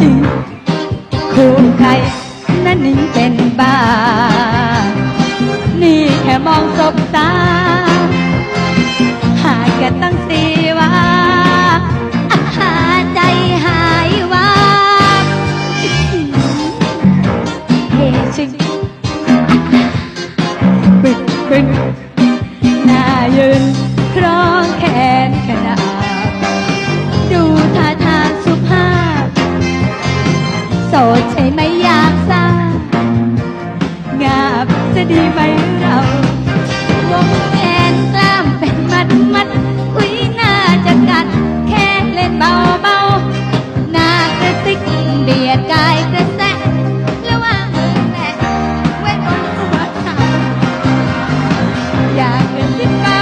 จริงคู่ใครนั่นนิ่งเป็นบ้า นี่แค่มองสบตา หากแกตั้งสีว่าหาใจหายว่าเฮชิงบึกบึกหน้ายืน โสดใช่ไหมอยากทราบงาบจะดีไหมเราวงแขนกล้ามเป็นมัดมัดอุ้ยน่าจะกัด แค่เล่นเบาเบาหน้ากระติกเบียดกายกระแสระว่างแตะเว้นบนหัวเขาอยากกรนติกไป